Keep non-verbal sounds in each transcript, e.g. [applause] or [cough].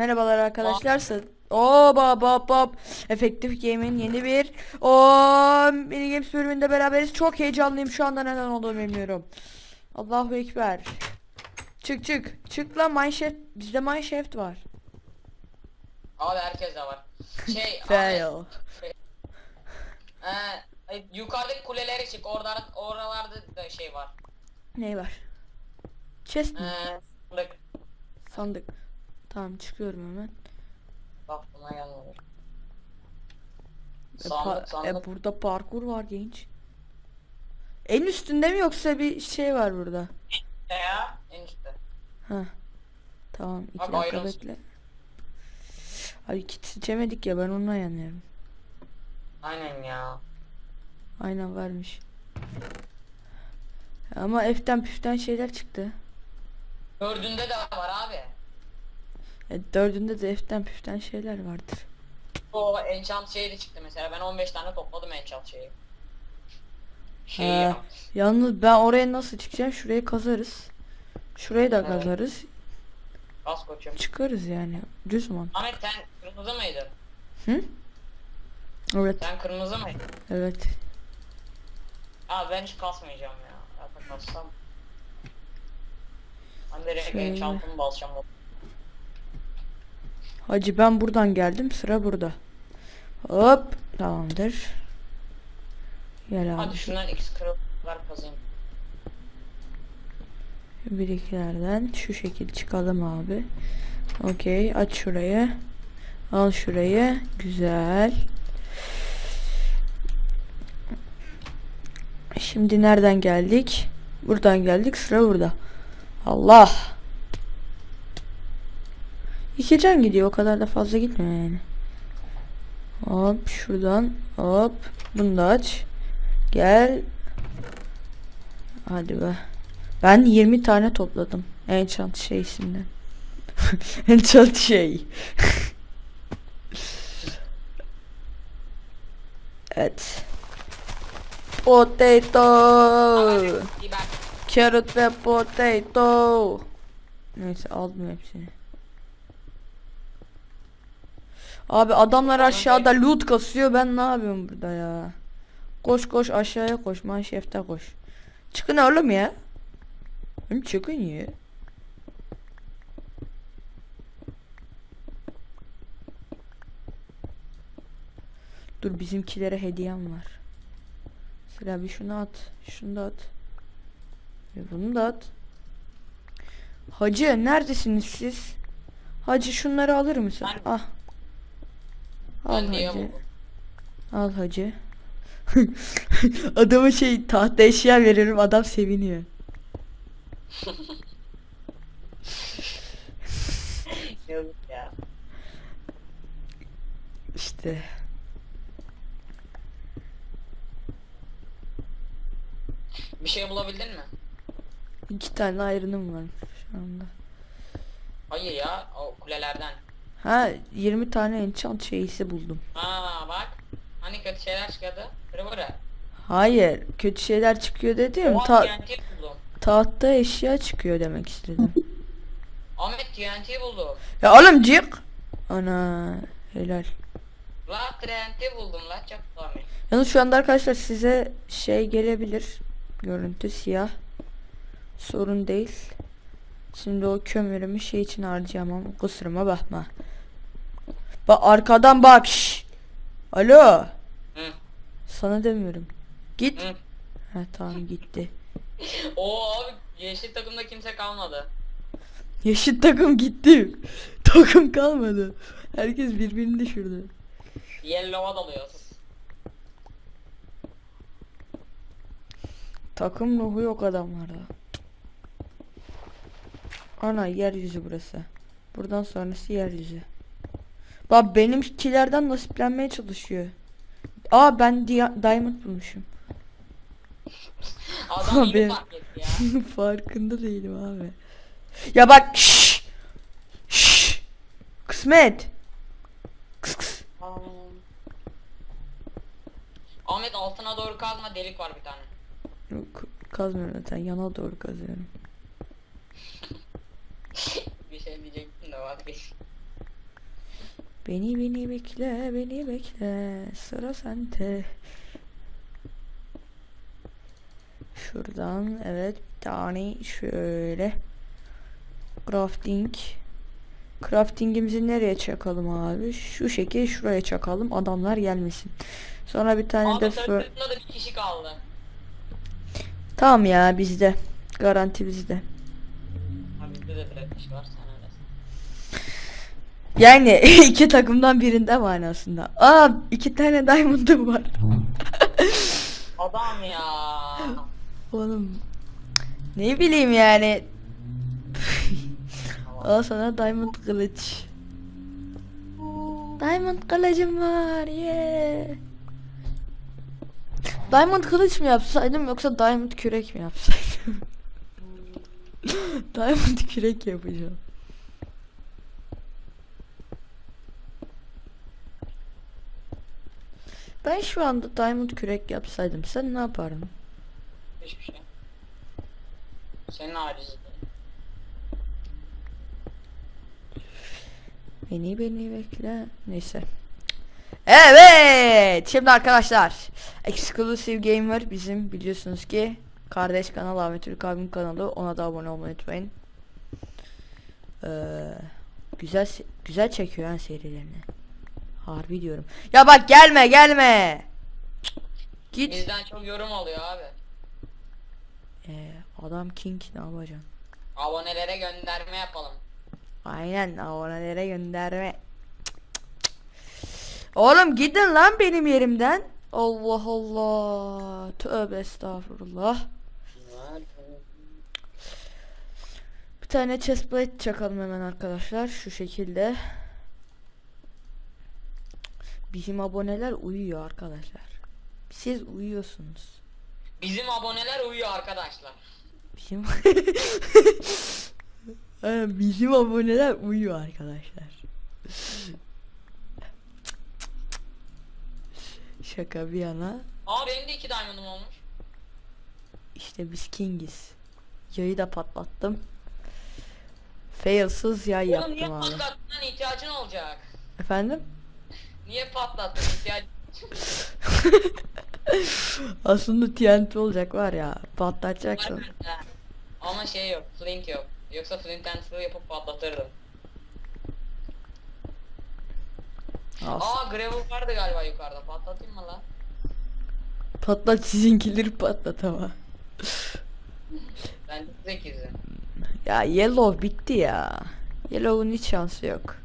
Merhabalar arkadaşlar. Oo bab bab bab. Efektif Game'in yeni bir o mini games bölümünde beraberiz. Çok heyecanlıyım şu anda neden olduğunu bilmiyorum. Allahu ekber. Çık çık. Çık lan Mineshaft. Bizde Mineshaft var. Abi herkes de var. Şey [laughs] Fail. abi, e, ay, yukarıdaki kulelere çık. Orada oralarda da şey var. Ne var? Chest mi? Ee, bak Sandık. Tamam çıkıyorum hemen. bak buna yanılır. E, Sandık pa- sandık. e, burada parkur var genç. En üstünde mi yoksa bir şey var burada? ya en üstte. Ha. Tamam iki Abi dakika bekle. Abi kit seçemedik ya ben onunla yanıyorum. Aynen ya. Aynen varmış. Ama F'ten püften şeyler çıktı. Dördünde de var abi. E, dördünde de F'ten püften şeyler vardır. O enchant şeyi de çıktı mesela. Ben 15 tane topladım enchant şeyi. Şey Ha, ya. Yalnız ben oraya nasıl çıkacağım? Şurayı kazarız. Şurayı da Evet. kazarız. Bas koçum. Çıkarız yani. Düz mü? Ahmet sen kırmızı mıydın? Hı? Evet. Sen kırmızı mıydın? Evet. Abi ben hiç kasmayacağım ya. Zaten kassam. Ben direkt Şöyle. enchant'ımı basacağım. Hacı ben buradan geldim. Sıra burada. Hop. Tamamdır. Gel abi. Hadi şundan x kırıklar kazayım. Bir ikilerden şu şekil çıkalım abi. Okey aç şurayı. Al şurayı. Güzel. Şimdi nereden geldik? Buradan geldik. Sıra burada. Allah. İki can gidiyor. O kadar da fazla gitmiyor yani. Hop şuradan. Hop. Bunu da aç. Gel. Hadi be. Ben 20 tane topladım. Enchant şeysinden. Enchant şey. [laughs] [laughs] evet. Potato. Carrot ve potato. Neyse aldım hepsini. Abi adamlar aşağıda loot kasıyor. Ben ne yapıyorum burada ya? Koş koş aşağıya koş. Manşefte koş. Çıkın oğlum ya. Hem çıkın ya. Dur bizimkilere hediyem var. Sıra bir şunu at. Şunu da at. Ve bunu da at. Hacı neredesiniz siz? Hacı şunları alır mısın? Ben- Ah. Al hacı. Al [laughs] hacı. Adama şey tahta eşya veriyorum adam seviniyor. [laughs] Yazık ya. İşte. Bir şey bulabildin mi? iki tane ayrınım var şu anda. Hayır ya o kulelerden. Ha 20 tane enchant şeysi buldum. Aa bak. Hani kötü şeyler çıkıyordu. Kırıvırı. Hayır kötü şeyler çıkıyor dedim. Ta TNT buldum. tahta eşya çıkıyor demek istedim. Ahmet TNT buldum. ya oğlum cık. Ana helal. La TNT buldum la çok Ahmet. Yalnız şu anda arkadaşlar size şey gelebilir. Görüntü siyah. Sorun değil. Şimdi o kömürümü şey için harcayamam. Kusuruma bakma. Bak arkadan bak. şş. Alo. Hı. Sana demiyorum. Git. Hı. Ha tamam gitti. [laughs] Oo abi yeşil takımda kimse kalmadı. Yeşil takım gitti. [laughs] Takım kalmadı. Herkes birbirini düşürdü. Yellow'a dalıyoruz. Takım ruhu yok adamlarda. Ana yeryüzü burası. Buradan sonrası yeryüzü. Bak benimkilerden nasiplenmeye çalışıyor. Aa ben dia- diamond bulmuşum. Adam Abi. fark etti ya. [laughs] Farkında değilim abi. Ya bak şşş. Şşş. Kısmet. Kıs kıs. Ahmet altına doğru kazma delik var bir tane. Yok, kazmıyorum zaten yana doğru kazıyorum. Bir şey diyecektim de vazgeç. Beni beni bekle beni bekle sıra sende. Şuradan evet bir tane şöyle. Crafting. Craftingimizi nereye çakalım abi? Şu şekil şuraya çakalım adamlar gelmesin. Sonra bir tane Abi de fır- bir kişi kaldı. Tamam ya bizde. Garanti bizde. De var. Yani [laughs] iki takımdan birinde manasında. Aa iki tane diamond'ım var. [laughs] Adam ya. Oğlum ne bileyim yani. [laughs] Al sana diamond kılıç. Diamond kılıcım var yeah. Diamond kılıç mı yapsaydım yoksa diamond kürek mi yapsaydım? [laughs] diamond kürek yapacağım. Ben şu anda diamond kürek yapsaydım sen ne yapardın? Hiçbir şey. Senin acizi. Beni beni bekle. Neyse. Evet. Şimdi arkadaşlar. Exclusive Gamer bizim biliyorsunuz ki kardeş kanal Ahmet Türk abim kanalı. Ona da abone olmayı unutmayın. Ee, güzel güzel çekiyor ha serilerini. Harbi diyorum. Ya bak gelme gelme. Cık, Git. Bizden çok yorum oluyor abi. Ee, adam king ne yapacaksın? Abonelere gönderme yapalım. Aynen abonelere gönderme. Cık, cık, cık. Oğlum gidin lan benim yerimden. Allah Allah. Tövbe estağfurullah. Bir tane chestplate çakalım hemen arkadaşlar. Şu şekilde. Bizim aboneler uyuyor arkadaşlar. Siz uyuyorsunuz. Bizim aboneler uyuyor arkadaşlar. Bizim Ha, [laughs] bizim aboneler uyuyor arkadaşlar. Şaka bir yana Aa benim de iki diamond'um olmuş. işte biz kingiz. Yayı da patlattım. Failsız yay Oğlum niye yaptım abi. patlattın ihtiyacın olacak. Efendim? Niye patlattın ihtiyaç? [laughs] Aslında TNT olacak var ya patlatacaksın. Var bende. Ama şey yok, flint yok. Yoksa flint and steel yapıp patlatırdım. As- Aa gravel vardı galiba yukarıda. Patlatayım mı lan? Patlat sizinkileri patlat ama. Ben çok zekizim. Ya yellow bitti ya. Yellow'un hiç şansı yok.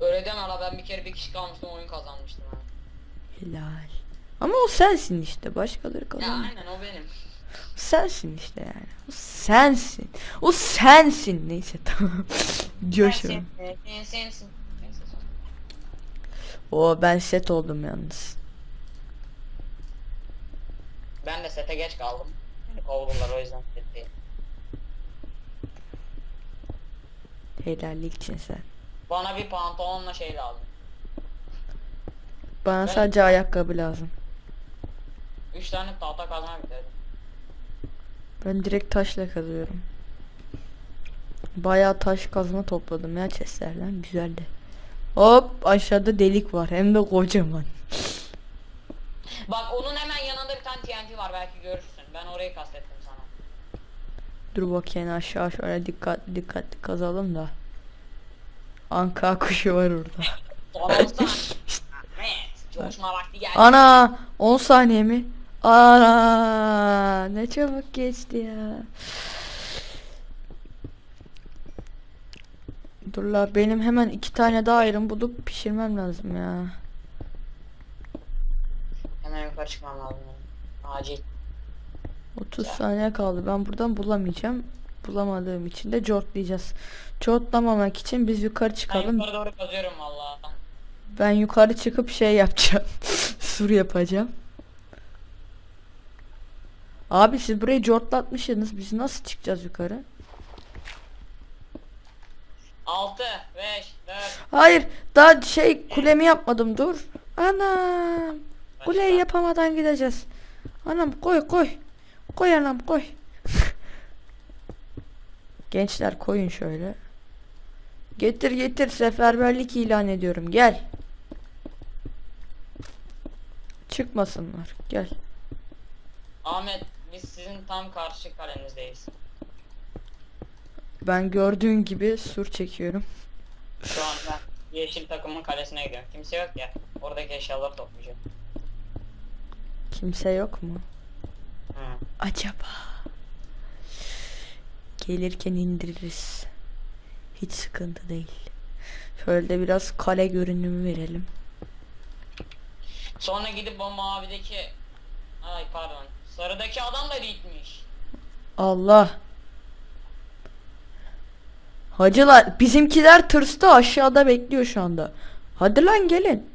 Öyle deme la ben bir kere bir kişi kalmıştım oyun kazanmıştım ha. Helal. Ama o sensin işte başkaları Ya kazanmıyor. aynen o benim. Sensin işte yani. O sensin. O sensin. Neyse [laughs] tamam. Coşum. Sensin, sen sensin. Neyse son. O ben set oldum yalnız. Ben de sete geç kaldım. Beni kovdular o yüzden set değil. Helallik için sen. Bana bir pantolonla şey lazım. Bana Ben- sadece ayakkabı lazım. Üç tane tahta kazma bitirdim. Ben direkt taşla kazıyorum. Bayağı taş kazma topladım ya chestlerden. Güzeldi. Hop aşağıda delik var. Hem de kocaman. Bak onun hemen yanında bir tane TNT var belki görürsün. Ben orayı kastettim. Dur bakayım aşağı şöyle dikkat dikkatli kazalım da. Anka kuşu var orada. Donalsan. evet. Coşma vakti geldi. Ana 10 saniye mi? Ana ne çabuk geçti ya. Dur la benim hemen iki tane daha ayrım bulup pişirmem lazım ya. Hemen yukarı çıkmam lazım. Acil. 30 saniye kaldı. Ben buradan bulamayacağım. Bulamadığım için de cortlayacağız. Cortlamamak için biz yukarı Ben çıkalım. yukarı doğru kazıyorum valla. Ben yukarı çıkıp şey yapacağım. [laughs] Sur yapacağım. Abi siz burayı cortlatmışsınız. Biz nasıl çıkacağız yukarı? 6, 5, 4. Hayır, daha şey kulemi yapmadım. Dur. Anam. Kuleyi yapamadan gideceğiz. Anam koy koy. Koy anam koy. [laughs] Gençler koyun şöyle. Getir getir seferberlik ilan ediyorum gel. Çıkmasınlar gel. Ahmet biz sizin tam karşı kalenizdeyiz. Ben gördüğün gibi sur çekiyorum. Şu an ben yeşil takımın kalesine gidiyorum. Kimse yok ya. Oradaki eşyaları toplayacağım. Kimse yok mu? Acaba? Gelirken indiririz. Hiç sıkıntı değil. Şöyle de biraz kale görünümü verelim. Sonra gidip o mavideki ay pardon sarıdaki adam da gitmiş. Allah. Hacılar bizimkiler tırstı aşağıda bekliyor şu anda. Hadi lan gelin.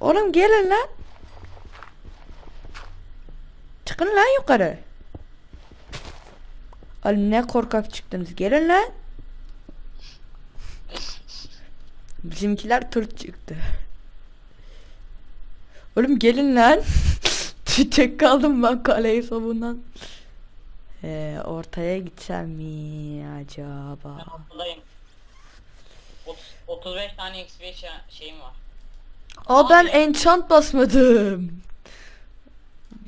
Oğlum gelin lan. Çıkın lan yukarı. Oğlum ne korkak çıktınız. Gelin lan. Bizimkiler tırt çıktı. Oğlum gelin lan. [laughs] Tek kaldım ben kaleyi savunan. Ee, ortaya gitsem mi acaba? Ben ortadayım. Ot- 35 tane XP şa- şeyim var. Aa ben Abi. enchant basmadım.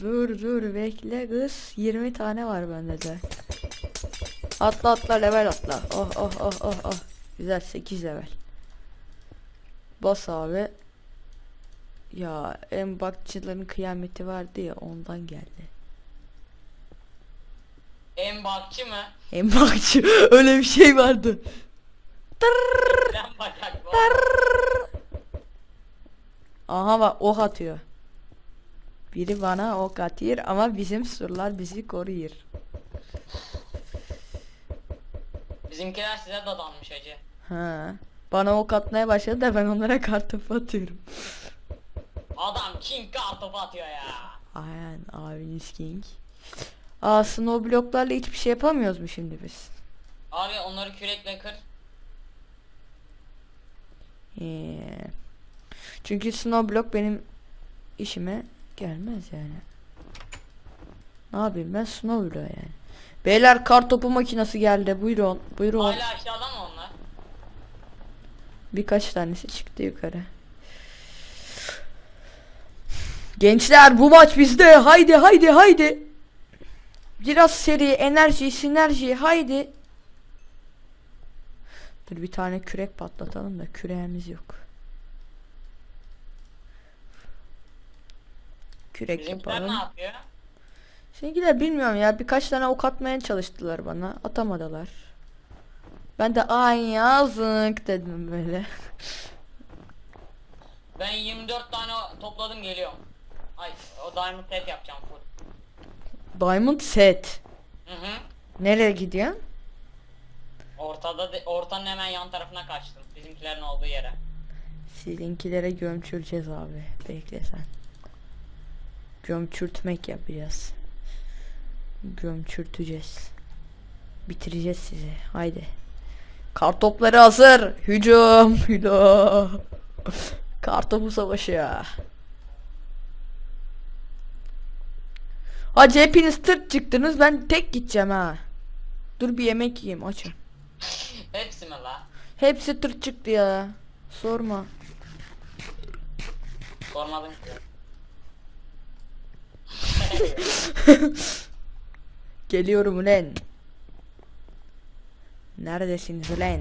Dur dur bekle kız. 20 tane var bende de. Atla atla level atla. Oh oh oh oh oh. Güzel 8 level. Bas abi. Ya en bakçıların kıyameti vardı ya ondan geldi. En bakçı mı? En bakçı [laughs] öyle bir şey vardı. Var. Aha bak ok atıyor. Biri bana ok atıyor ama bizim surlar bizi koruyor. Bizimkiler size dadanmış hacı. Ha. Bana ok atmaya başladı da ben onlara kartopu atıyorum. Adam king kartopu atıyor ya. Aynen abiniz king. Aa snow bloklarla hiçbir şey yapamıyoruz mu şimdi biz? Abi onları kürekle kır. Ee, çünkü snow block benim işime gelmez yani. Ne yapayım ben snow yani. Beyler kartopu makinesi geldi. Buyurun. Buyurun. Hala aşağıda mı onlar? Birkaç tanesi çıktı yukarı. Gençler bu maç bizde. Haydi haydi haydi. Biraz seri, enerji, sinerji. Haydi. Dur bir tane kürek patlatalım da küreğimiz yok. Kürek Bizimkiler yapalım. ne yapıyor? Bilmiyorum ya birkaç tane ok atmaya çalıştılar bana atamadılar. Ben de ay yazık dedim böyle. [laughs] Ben 24 tane topladım geliyorum. Ay o diamond set yapacağım full. Diamond set. Hı hı. Nereye gidiyorsun? Ortada de, ortanın hemen yan tarafına kaçtım. Bizimkilerin olduğu yere. Sizinkilere gömçüreceğiz abi. Bekle sen. Gömçürtmek yapacağız. Gömçürteceğiz. Bitireceğiz sizi. Haydi. Kartopları hazır. Hücum. [laughs] Hücum. Kartopu savaşı. Hacı hepiniz tırt çıktınız. Ben tek gideceğim ha. Dur bir yemek yiyeyim açım. Hepsi mi la? Hepsi tırt çıktı ya. Sorma. Sormadım ki. [laughs] Geliyorum ulan. Neredesiniz ulan?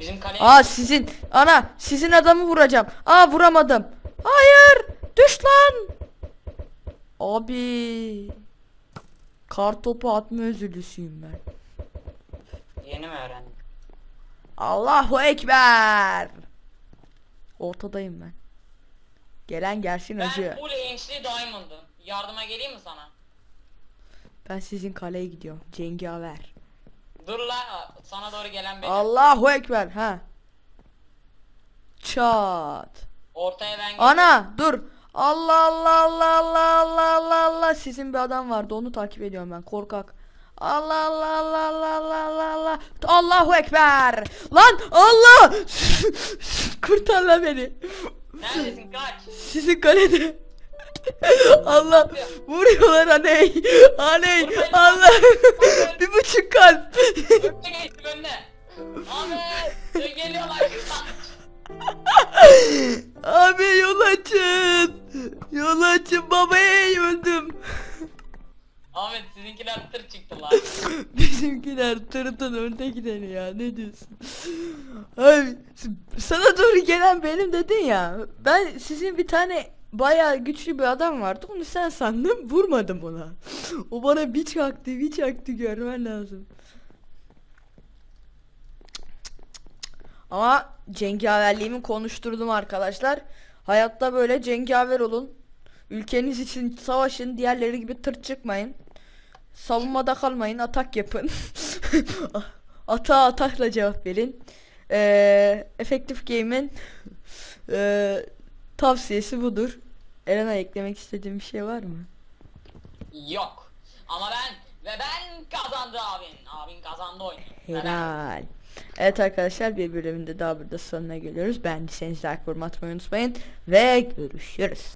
Bizim kale Aa sizin ana sizin adamı vuracağım. Aa vuramadım. Hayır düş lan. Abi. Kar topu atma özürlüsüyüm ben. yeni mi öğrendim? Allahu ekber. Ortadayım ben. Gelen gelsin Ben acı. full enchli diamond'ım. Yardıma geleyim mi sana? Ben sizin kaleye gidiyorum. Cengaver. Dur la sana doğru gelen benim. Allahu ekber ha. Çat. Ortaya ben Ana dur. Allah Allah Allah Allah Allah Allah Allah sizin bir adam vardı onu takip ediyorum ben korkak. Allah Allah Allah Allah Allah Allah Allah Allahu ekber. Lan Allah. Kurtar lan beni. Neredesin kaç? Sizin kalede. [laughs] Allah vuruyorlar aney. Aney Allah. bir buçuk kalp. Önüne geçtim önüne. Ahmet geliyorlar. Abi yol açın. Yol açın babaya öldüm. Ahmet sizinkiler tır çıktı lan. [laughs] Bizimkiler tırtın önde gideni ya ne diyorsun? Abi sana doğru gelen benim dedin ya. Ben sizin bir tane bayağı güçlü bir adam vardı. Onu sen sandım vurmadım ona. [laughs] O bana bir çaktı bir çaktı görmen lazım. Ama cengaverliğimi konuşturdum arkadaşlar. Hayatta böyle cengaver olun. Ülkeniz için savaşın. Diğerleri gibi tırt çıkmayın. Savunmada kalmayın. Atak yapın. [laughs] Ata atakla cevap verin. Ee, Effective Game'in [laughs] ee, tavsiyesi budur. Elena eklemek istediğin bir şey var mı? Yok. Ama ben ve ben kazandı abin. Abin kazandı oyunu. Ben- Helal. Evet arkadaşlar bir bölümünde daha burada sonuna geliyoruz. Beğendiyseniz like yorum atmayı unutmayın. Ve görüşürüz.